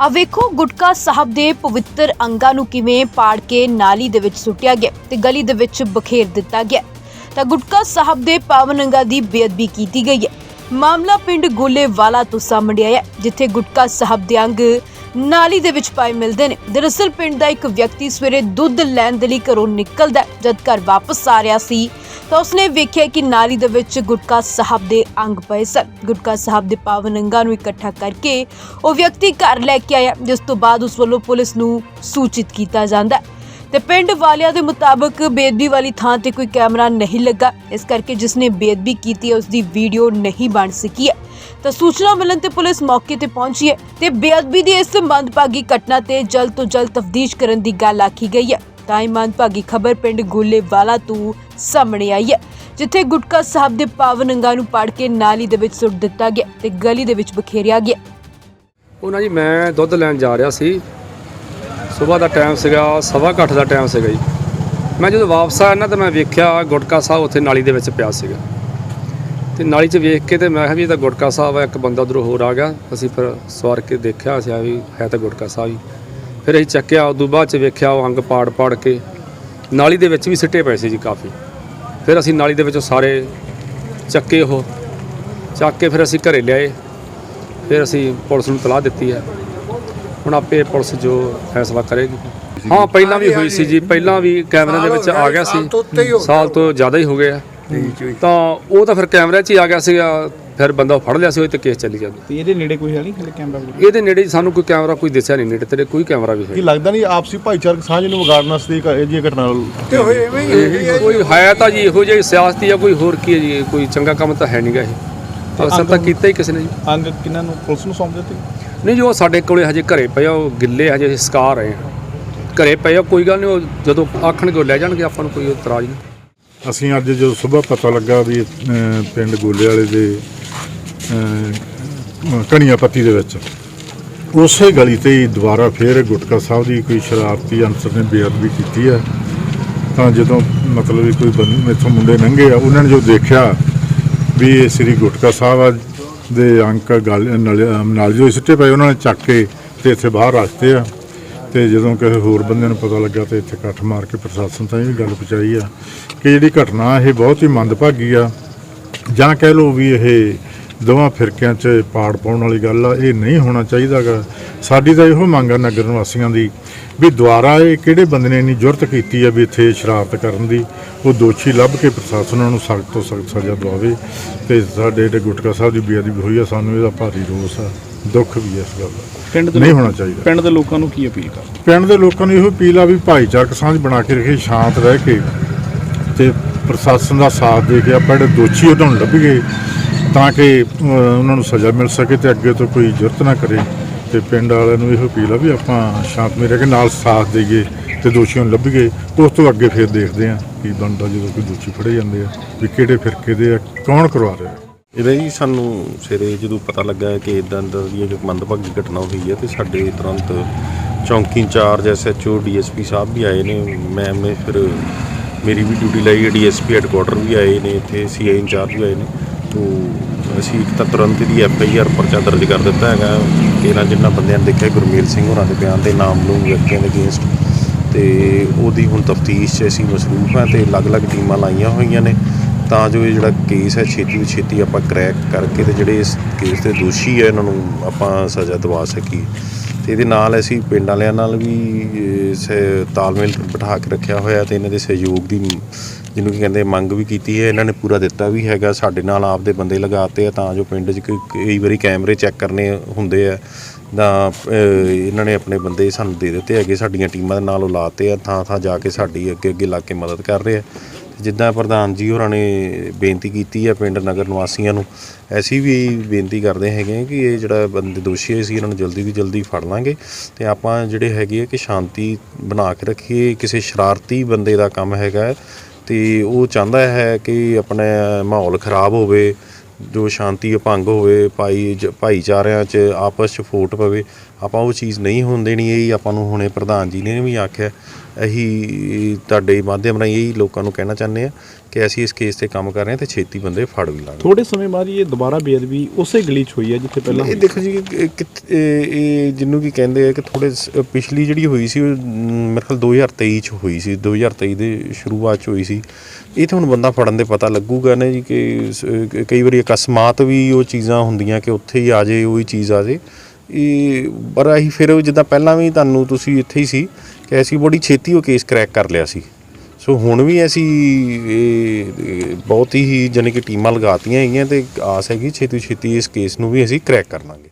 ਆ ਵੇਖੋ, ਗੁਟਕਾ ਸਾਹਿਬ ਦੇ ਪਵਿੱਤਰ ਅੰਗਾਂ ਨੂੰ ਕਿਵੇਂ ਪਾੜ ਕੇ ਨਾਲੀ ਦੇ ਵਿੱਚ ਸੁੱਟਿਆ ਗਿਆ ਤੇ ਗਲੀ ਦੇ ਵਿੱਚ ਬਖੇਰ ਦਿੱਤਾ ਗਿਆ। ਤਾਂ ਗੁਟਕਾ ਸਾਹਿਬ ਦੇ ਪਾਵਨ ਅੰਗਾਂ ਦੀ ਬੇਅਦਬੀ ਕੀਤੀ ਗਈ ਹੈ। ਮਾਮਲਾ ਪਿੰਡ ਗੋਲੇਵਾਲਾ ਤੋਂ ਸਾਹਮਣੇ ਆਇਆ ਜਿੱਥੇ ਗੁਟਕਾ ਸਾਹਿਬ ਦੇ ਅੰਗ ਨਾਲੀ ਦੇ ਵਿੱਚ ਪਾਏ ਮਿਲਦੇ ਨੇ। ਦਰਅਸਲ ਪਿੰਡ ਦਾ ਇੱਕ ਵਿਅਕਤੀ ਸਵੇਰੇ ਦੁੱਧ ਲੈਣ ਦੇ ਲਈ ਘਰੋਂ ਨਿਕਲਦਾ ਜਦ ਘਰ ਵਾਪਸ ਆ ਰਿਹਾ ਸੀ ਤਾਂ ਉਸਨੇ ਵੇਖਿਆ ਕਿ ਨਾਲੀ ਦੇ ਵਿੱਚ ਗੁਟਕਾ ਸਾਹਿਬ ਦੇ ਅੰਗ ਪਏ ਸਨ। ਗੁਟਕਾ ਸਾਹਿਬ ਦੇ ਪਾਵਨ ਅੰਗਾਂ ਨੂੰ ਇਕੱਠਾ ਕਰਕੇ ਉਹ ਵਿਅਕਤੀ ਘਰ ਲੈ ਕੇ ਆਇਆ, ਜਿਸ ਤੋਂ ਬਾਅਦ ਉਸ ਵੱਲੋਂ ਪੁਲਿਸ ਨੂੰ ਸੂਚਿਤ ਕੀਤਾ ਜਾਂਦਾ ਹੈ। ਤੇ ਪਿੰਡ ਵਾਲਿਆਂ ਦੇ ਮੁਤਾਬਕ ਬੇਅਦਬੀ ਵਾਲੀ ਥਾਂ ਤੇ ਕੋਈ ਕੈਮਰਾ ਨਹੀਂ ਲੱਗਾ। ਇਸ ਕਰਕੇ ਜਿਸ ਨੇ ਬੇਅਦਬੀ ਕੀਤੀ ਹੈ ਉਸ ਦੀ ਵੀਡੀਓ ਨਹੀਂ ਬਣ ਸਕੀ ਹੈ। ਤਾਂ ਸੂਚਨਾ ਮਿਲਣ ਤੇ ਪੁਲਿਸ ਮੌਕੇ ਤੇ ਪਹੁੰਚੀ ਹੈ ਤੇ ਬੇਅਦਬੀ ਦੀ ਇਸ ਮੰਦਭਾਗੀ ਘਟਨਾ ਤੇ ਜਲਦ ਤੋਂ ਜਲਦ ਤਫਤੀਸ਼ ਕਰਨ ਦੀ ਗੱਲ ਆਖੀ ਗਈ ਹੈ। ਤਾਂ ਇਹ ਮੰਦਭਾਗੀ ਖਬਰ ਪਿੰਡ ਗੋਲੇਵਾਲਾ ਤੋਂ ਸਾਹਮਣੇ ਆਈ ਹੈ, ਜਿੱਥੇ ਗੁਟਕਾ ਸਾਹਿਬ ਦੇ ਪਾਵਨ ਅੰਗਾਂ ਨੂੰ ਪਾੜ ਕੇ ਨਾਲੀ ਦੇ ਵਿੱਚ ਸੁੱਟ ਦਿੱਤਾ ਗਿਆ ਤੇ ਗਲੀ ਦੇ ਵਿੱਚ ਬਖੇਰਿਆ ਗਿਆ। ਉਹ ਜੀ, ਮੈਂ ਦੁੱਧ ਲੈਣ ਜਾ ਰਿਹਾ ਸੀ। ਸਵੇਰ ਦਾ ਟਾਈਮ ਸੀਗਾ, ਸਵਾ ਕੁ ਦਾ ਟਾਈਮ ਸੀਗਾ ਜੀ। ਮੈਂ ਜਦੋਂ ਵਾਪਸ ਆਇਆ ਨਾ, ਤਾਂ ਮੈਂ ਵੇਖਿਆ ਗੁਟਕਾ ਸਾਹਿਬ ਉੱਥੇ ਨਾਲੀ ਦੇ ਵਿੱਚ ਪਿਆ ਸੀਗਾ। ਤੇ ਨਾਲੀ 'ਚ ਵੇਖ ਕੇ ਤੇ ਮੈਂ ਕਿਹਾ ਵੀ ਇਹ ਤਾਂ ਗੁਟਕਾ ਸਾਹਿਬ ਹੈ ਇੱਕ ਬੰਦਾ ਉਧਰੋਂ ਹੋਰ ਆ ਗਿਆ। ਅਸੀਂ ਫਿਰ ਸਵਾਰ ਕੇ ਦੇਖਿਆ, ਅਸੀਂ ਵੀ ਹੈ ਤਾਂ ਗੁਟਕਾ ਸਾਹਿਬ ਹੀ। ਫਿਰ ਅਸੀਂ ਚੱਕਿਆ ਉਦੋਂ ਬਾਅਦ 'ਚ ਵੇਖਿਆ ਉਹ ਅੰਗ ਪਾੜ ਪਾੜ ਕੇ। ਨਾਲੀ ਦੇ ਵਿੱਚ ਵੀ ਸਿੱਟੇ ਪਏ ਸੀ ਜੀ ਕਾਫੀ। ਫਿਰ ਅਸੀਂ ਨਾਲੀ ਦੇ ਵਿੱਚੋਂ ਸਾਰੇ ਚੱਕੇ ਉਹ। ਚੱਕ ਕੇ ਫਿਰ ਅਸੀਂ ਘਰੇ ਲਿਆਏ। ਫਿਰ ਅਸੀਂ ਪੁਲਿਸ ਨੂੰ ਤਲਾਹ ਦਿੱਤੀ ਹੈ। ਹੁਣ ਆਪੇ ਪੁਲਿਸ ਜੋ ਫੈਸਲਾ ਕਰੇਗੀ। ਹਾਂ ਪਹਿਲਾਂ ਵੀ ਹੋਈ ਸੀ ਜੀ। ਪਹਿਲਾਂ ਵੀ ਕੈਮਰੇ ਦੇ ਵਿੱਚ ਆ ਗਿਆ ਸੀ। ਸਾਲ ਤੋਂ ਜ਼ਿਆਦਾ ਹੀ ਹੋ ਗਿਆ। ਤਾਂ ਉਹ ਤਾਂ ਫਿਰ ਕੈਮਰੇ 'ਚ ਹੀ ਆ ਗਿਆ ਸੀਗਾ। ਫਿਰ ਬੰਦਾ ਫੜ ਲਿਆ ਸੀ ਉਹ ਤੇ ਕੇਸ ਚੱਲੀ ਜਾਂਦਾ। ਤੇ ਇਹਦੇ ਨੇੜੇ ਕੋਈ ਹੈ ਨਹੀਂ ਹਲੇ ਕੈਮਰਾ ਵਗੈਰਾ? ਇਹਦੇ ਨੇੜੇ ਸਾਨੂੰ ਕੋਈ ਕੈਮਰਾ ਕੋਈ ਦਿਸਿਆ ਨਹੀਂ ਨੇੜੇ ਤੇਰੇ ਕੋਈ ਕੈਮਰਾ ਵੀ ਕੀ ਹੈ ਲੱਗਦਾ ਨਹੀਂ ਆਪਸੀ ਭਾਈਚਾਰਕ ਸਾਂਝ ਨੂੰ ਵਿਗਾੜਨ ਵਾਸਤੇ ਇਹ ਜਿਹੀ ਘਟਨਾ ਤੇ ਹੋਏ ਕੋਈ ਹੈ ਤਾਂ ਜੀ ਇਹੋ ਜਿਹੀ ਸਿਆਸਤੀ ਆ ਕੋਈ ਹੋਰ ਕੀ ਹੈ ਜੀ ਕੋਈ ਚੰਗਾ ਕੰਮ ਤਾਂ ਹੈ ਨਹੀਂਗਾ ਇਹ। ਅਸਰ ਤਾਂ ਕੀਤਾ ਹੀ ਕਿਸੇ ਨੇ ਜੀ। ਅੰਗ ਕਿਹਨਾਂ ਨੂੰ? ਪੁਲਿਸ ਨੂੰ ਸੌਂਪ ਦਿੱਤੇ? ਨਹੀਂ ਜੋ ਸਾਡੇ ਕੋਲੇ ਹਜੇ ਘਰੇ ਪਏ ਆ ਉਹ ਗਿੱਲੇ ਹਜੇ ਅਸੀਂ ਸਕਾ ਰਹੇ ਘਰੇ ਪਏ ਕੋਈ ਗੱਲ ਨਹੀਂ ਉਹ ਜਦੋਂ ਆਖਣਗੇ ਉਹ ਲੈ ਜਾਣਗੇ ਆਪਾਂ ਨੂੰ ਕੋਈ ਇਤਰਾਜ਼ ਨਹੀਂ। ਅਸੀਂ ਅੱਜ ਜਦੋਂ ਸਵੇਰ ਪਤਾ ਲੱਗਾ ਵੀ ਪਿੰਡ ਗੋਲੇ ਵਾਲੇ ਦੇ ਕਣੀਆਂ ਪੱਤੀ ਦੇ ਵਿੱਚ। ਉਸੇ ਗਲੀ ਤੇ ਹੀ ਦੁਬਾਰਾ ਫੇਰ ਗੁਟਕਾ ਸਾਹਿਬ ਦੀ ਕੋਈ ਸ਼ਰਾਰਤੀ ਅੰਸਰ ਨੇ ਬੇਅਦਬੀ ਕੀਤੀ ਹੈ। ਤਾਂ ਜਦੋਂ ਮਤਲਬ ਕੋਈ ਬੰਦੇ ਇੱਥੋਂ ਮੁੰਡੇ ਲੰਘੇ ਆ, ਉਹਨਾਂ ਨੇ ਜੋ ਦੇਖਿਆ ਵੀ ਇਹ ਸ੍ਰੀ ਗੁਟਕਾ ਸਾਹਿਬ ਆ, ਦੇ ਅੰਕ ਗਲ, ਨਾਲ ਨਾਲ ਜੋ ਸਿੱਟੇ ਪਏ, ਉਹਨਾਂ ਨੇ ਚੱਕ ਕੇ ਤੇ ਇੱਥੇ ਬਾਹਰ ਰੱਖਤੇ ਆ। ਤੇ ਜਦੋਂ ਕਿਸੇ ਹੋਰ ਬੰਦੇ ਨੂੰ ਪਤਾ ਲੱਗਾ ਤੇ ਇੱਥੇ ਇਕੱਠ ਮਾਰ ਕੇ ਪ੍ਰਸ਼ਾਸਨ ਤਾਂ ਇਹ ਵੀ ਗੱਲ ਪਹੁੰਚਾਈ ਆ ਕਿ ਜਿਹੜੀ ਘਟਨਾ, ਇਹ ਬਹੁਤ ਹੀ ਮੰਦਭਾਗੀ ਆ। ਜਾਂ ਕਹਿ ਲਓ ਵੀ ਇਹ ਦੋਵਾਂ ਫਿਰਕਿਆਂ 'ਚ ਪਾੜ ਪਾਉਣ ਵਾਲੀ ਗੱਲ ਆ ਇਹ ਨਹੀਂ ਹੋਣਾ ਚਾਹੀਦਾਗਾ। ਸਾਡੀ ਤਾਂ ਇਹੋ ਮੰਗ ਆ ਨਗਰ ਨਿਵਾਸੀਆਂ ਦੀ ਵੀ ਦੁਆਰਾ ਇਹ ਕਿਹੜੇ ਬੰਦੇ ਨੇ ਇੰਨੀ ਜੁਰਤ ਕੀਤੀ ਆ ਵੀ ਇੱਥੇ ਸ਼ਰਾਰਤ ਕਰਨ ਦੀ। ਉਹ ਦੋਸ਼ੀ ਲੱਭ ਕੇ ਪ੍ਰਸ਼ਾਸਨ ਨੂੰ ਸਖਤ ਤੋਂ ਸਖਤ ਸਜ਼ਾ ਦਵਾਵੇ ਤੇ ਸਾਡੇ ਜਿਹੜੇ ਗੁਟਕਾ ਸਾਹਿਬ ਦੀ ਬੇਅਦਬੀ ਹੋਈ ਆ ਸਾਨੂੰ ਇਹਦਾ ਭਾਰੀ ਰੋਸ ਆ। ਦੁੱਖ ਵੀ ਇਸ ਗੱਲ ਦਾ। ਪਿੰਡ ਦੇ ਨਹੀਂ ਹੋਣਾ ਚਾਹੀਦਾ। ਪਿੰਡ ਦੇ ਲੋਕਾਂ ਨੂੰ ਕੀ ਅਪੀਲ ਕਰ ਪਿੰਡ ਦੇ ਲੋਕਾਂ ਨੂੰ ਇਹੋ ਅਪੀਲ ਆ ਵੀ ਭਾਈਚਾਰਕ ਸਾਂਝ ਬਣਾ ਕੇ ਰੱਖੇ ਸ਼ਾਂਤ ਰਹਿ ਕੇ ਤੇ ਪ੍ਰਸ਼ਾਸਨ ਦਾ ਸਾਥ ਦੇ ਕੇ ਆਪਾਂ ਜਿਹੜੇ ਦੋਸ਼ੀ ਉਹਨਾਂ ਨੂੰ ਲੱਭੀਏ ਤਾਂ ਕਿ ਉਹਨਾਂ ਨੂੰ ਸਜ਼ਾ ਮਿਲ ਸਕੇ ਤੇ ਅੱਗੇ ਤੋਂ ਕੋਈ ਜ਼ਰੂਰਤ ਨਾ ਕਰੇ। ਤੇ ਪਿੰਡ ਵਾਲਿਆਂ ਨੂੰ ਇਹੋ ਅਪੀਲ ਆ ਵੀ ਆਪਾਂ ਸ਼ਾਂਤਮਈ ਰਹਿ ਕੇ ਨਾਲ ਸਾਥ ਦੇਈਏ ਤੇ ਦੋਸ਼ੀਆਂ ਨੂੰ ਲੱਭੀਏ। ਉਸ ਤੋਂ ਅੱਗੇ ਫਿਰ ਦੇਖਦੇ ਆ ਕੀ ਬਣਦਾ ਜਦੋਂ ਕੋਈ ਦੋਸ਼ੀ ਫੜੇ ਜਾਂਦੇ ਆ, ਵੀ ਕਿਹੜੇ ਫਿਰਕੇ ਦੇ ਆ, ਕੌਣ ਕਰਵਾ ਰਿਹਾ। ਇਹਦਾ ਜੀ ਸਾਨੂੰ ਸਵੇਰੇ ਜਦੋਂ ਪਤਾ ਲੱਗਾ ਕਿ ਇਦਾਂ ਦੀ ਇੱਕ ਮੰਦਭਾਗੀ ਘਟਨਾ ਹੋਈ ਹੈ ਤੇ ਸਾਡੇ ਤੁਰੰਤ ਚੌਂਕੀ ਇੰਚਾਰਜ ਐਸਐਚਓ ਡੀਐਸਪੀ ਸਾਹਿਬ ਵੀ ਆਏ ਨੇ। ਮੈਮ ਮੈਂ ਫਿਰ ਮੇਰੀ ਵੀ ਡਿਊਟੀ ਲਈ ਡੀਐਸਪੀ ਹੈੱਡਕੁਆਟਰ ਵੀ ਆਏ ਨੇ, ਇੱਥੇ ਸੀਆਈ ਇੰਚਾਰਜ ਵੀ ਆਏ ਨੇ। ਤੋਂ ਅਸੀਂ ਇੱਕ ਤਾਂ ਤੁਰੰਤ ਦੀ ਆਰ ਪਰਚਾ ਦਰਜ ਕਰ ਦਿੱਤਾ ਹੈਗਾ। ਇਹਨਾਂ ਜਿੰਨਾ ਬੰਦਿਆਂ ਨੇ ਦੇਖਿਆ ਗੁਰਮੇਲ ਸਿੰਘ ਹੋਰਾਂ ਦੇ ਬਿਆਨ ਦੇ ਨਾਮ ਨੂੰ ਵਿਅਕਤੀਆਂ ਦੇ ਅਗੇਂਸਟ। ਤੇ ਉਹਦੀ ਹੁਣ ਤਫਤੀਸ਼ 'ਚ ਅਸੀਂ ਮਸਰੂਫ ਹਾਂ ਤੇ ਅਲੱਗ-ਅਲੱਗ ਟੀਮਾਂ ਲਾਈਆਂ ਹੋਈਆਂ ਨੇ। ਤਾਂ ਜੋ ਇਹ ਜਿਹੜਾ ਕੇਸ ਹੈ ਛੇਤੀ ਤੋਂ ਛੇਤੀ ਆਪਾਂ ਕ੍ਰੈਕ ਕਰਕੇ ਤੇ ਜਿਹੜੇ ਇਸ ਕੇਸ ਦੇ ਦੋਸ਼ੀ ਹੈ ਇਹਨਾਂ ਨੂੰ ਆਪਾਂ ਸਜ਼ਾ ਦਿਵਾ ਸਕੀਏ। ਤੇ ਇਹਦੇ ਨਾਲ ਅਸੀਂ ਪਿੰਡ ਵਾਲਿਆਂ ਨਾਲ ਵੀ ਸ- ਤਾਲਮੇਲ ਬਿਠਾ ਕੇ ਰੱਖਿਆ ਹੋਇਆ ਤੇ ਇਹਨਾਂ ਦੇ ਸਹਿਯੋਗ ਦੀ ਜਿਹਨੂੰ ਕੀ ਕਹਿੰਦੇ ਮੰਗ ਵੀ ਕੀਤੀ ਹੈ ਇਹਨਾਂ ਨੇ ਪੂਰਾ ਦਿੱਤਾ ਵੀ ਹੈਗਾ ਸਾਡੇ ਨਾਲ ਆਪਦੇ ਬੰਦੇ ਲਗਾਤੇ ਆ ਤਾਂ ਜੋ ਪਿੰਡ 'ਚ ਕ ਕਈ ਵਾਰੀ ਕੈਮਰੇ ਚੈੱਕ ਕਰਨੇ ਹੁੰਦੇ ਆ। ਤਾਂ ਅਹ, ਇਹਨਾਂ ਨੇ ਆਪਣੇ ਬੰਦੇ ਸਾਨੂੰ ਦੇ ਦਿੱਤੇ ਹੈਗੇ ਸਾਡੀਆਂ ਟੀਮਾਂ ਦੇ ਨਾਲ ਉਹ ਲਾਤੇ ਆ ਥਾਂ ਥਾਂ ਜਾ ਕੇ ਸਾਡੀ ਅੱਗੇ ਅੱਗੇ ਲਾ ਕੇ ਮਦਦ ਕਰ ਰਹੇ ਆ। ਜਿੱਦਾਂ ਪ੍ਰਧਾਨ ਜੀ ਹੋਰਾਂ ਨੇ ਬੇਨਤੀ ਕੀਤੀ ਹੈ ਪਿੰਡ ਨਗਰ ਨਿਵਾਸੀਆਂ ਨੂੰ ਅਸੀਂ ਵੀ ਬੇਨਤੀ ਕਰਦੇ ਹੈਗੇ ਹਾਂ ਕਿ ਇਹ ਜਿਹੜਾ ਬੰਦੇ ਦੋਸ਼ੀ ਸੀ ਇਹਨਾਂ ਨੂੰ ਜਲਦੀ ਤੋਂ ਜਲਦੀ ਫੜ ਲਾਂਗੇ। ਤੇ ਆਪਾਂ ਜਿਹੜੇ ਹੈਗੇ ਆ ਕਿ ਸ਼ਾਂਤੀ ਬਣਾ ਕੇ ਰੱਖੀਏ ਕਿਸੇ ਸ਼ਰਾਰਤੀ ਬੰਦੇ ਦਾ ਕੰਮ ਹੈਗਾ ਹੈ ਤੇ ਉਹ ਚਾਹੁੰਦਾ ਹੈ ਕਿ ਆਪਣਾ ਮਾਹੌਲ ਖਰਾਬ ਹੋਵੇ, ਜੋ ਸ਼ਾਂਤੀ ਭੰਗ ਹੋਵੇ, ਭਾਈ ਜ- ਭਾਈਚਾਰਿਆਂ 'ਚ ਆਪਸ 'ਚ ਫੋਟ ਪਵੇ। ਆਪਾਂ ਉਹ ਚੀਜ਼ ਨਹੀਂ ਹੋਣ ਦੇਣੀ, ਇਹ ਆਪਾਂ ਨੂੰ ਹੁਣੇ ਪ੍ਰਧਾਨ ਜੀ ਨੇ ਵੀ ਆਖਿਆ। ਇਹੀ ਤੁਹਾਡੇ ਮਾਧਿਅਮ ਰਾਹੀਂ ਇਹੀ ਲੋਕਾਂ ਨੂੰ ਕਹਿਣਾ ਚਾਹੁੰਦੇ ਆ ਕਿ ਅਸੀਂ ਇਸ ਕੇਸ ਤੇ ਕੰਮ ਕਰ ਰਹੇ ਹਾਂ ਤੇ ਛੇਤੀ ਬੰਦੇ ਫੜ ਵੀ ਲਾਂਗੇ ਥੋੜੇ ਸਮੇਂ ਬਾਅਦ ਹੀ ਇਹ ਦੁਬਾਰਾ ਬੇਅਦਬੀ ਉਸੇ ਗਲੀ 'ਚ ਹੋਈ ਹੈ ਜਿੱਥੇ ਪਹਿਲਾਂ ਇਹ। ਦੇਖੋ ਜੀ ਇਹ ਕਿਤ- ਇਹ ਜਿਹਨੂੰ ਕੀ ਕਹਿੰਦੇ ਆ ਕਿ ਥੋੜੇ ਪਿਛਲੀ ਜਿਹੜੀ ਹੋਈ ਸੀ ਉਹ ਮੇਰੇ ਖਿਆਲ 2023 ਚ ਹੋਈ ਸੀ 2023 ਦੇ ਸ਼ੁਰੂਆਤ ਚ ਹੋਈ ਸੀ ਇਹ ਤਾਂ ਹੁਣ ਬੰਦਾ ਫੜਨ ਦੇ ਪਤਾ ਲੱਗੂਗਾ ਨਾ ਜੀ ਕਿ ਸ- ਕ- ਕਈ ਵਾਰੀ ਅਕਸਮਾਤ ਵੀ ਉਹ ਚੀਜ਼ਾਂ ਹੁੰਦੀਆਂ ਕਿ ਉੱਥੇ ਹੀ ਆ ਜੇ ਉਹੀ ਚੀਜ਼ ਆ ਜੇ ਇਹ ਪਰ ਅਸੀਂ ਫਿਰ ਉਹ ਜਿੱਦਾਂ ਪਹਿਲਾਂ ਵੀ ਤੁਹਾਨੂੰ ਤੁਸੀਂ ਇੱਥੇ ਹੀ ਸੀ ਕਿ ਅਸੀਂ ਬੜੀ ਛੇਤੀ ਉਹ ਕੇਸ ਕਰੈਕ ਕਰ ਲਿਆ ਸੀ। ਸੋ ਹੁਣ ਵੀ ਅਸੀਂ ਇਹ ਬਹੁਤ ਹੀ ਜਾਣੀ ਕਿ ਟੀਮਾਂ ਲਗਾਤੀਆਂ ਹੈਗੀਆਂ ਤੇ ਆਸ ਹੈਗੀ ਛੇਤੀ ਛੇਤੀ ਇਸ ਕੇਸ ਨੂੰ ਵੀ ਅਸੀਂ ਕਰੈਕ ਕਰ ਲਾਂਗੇ।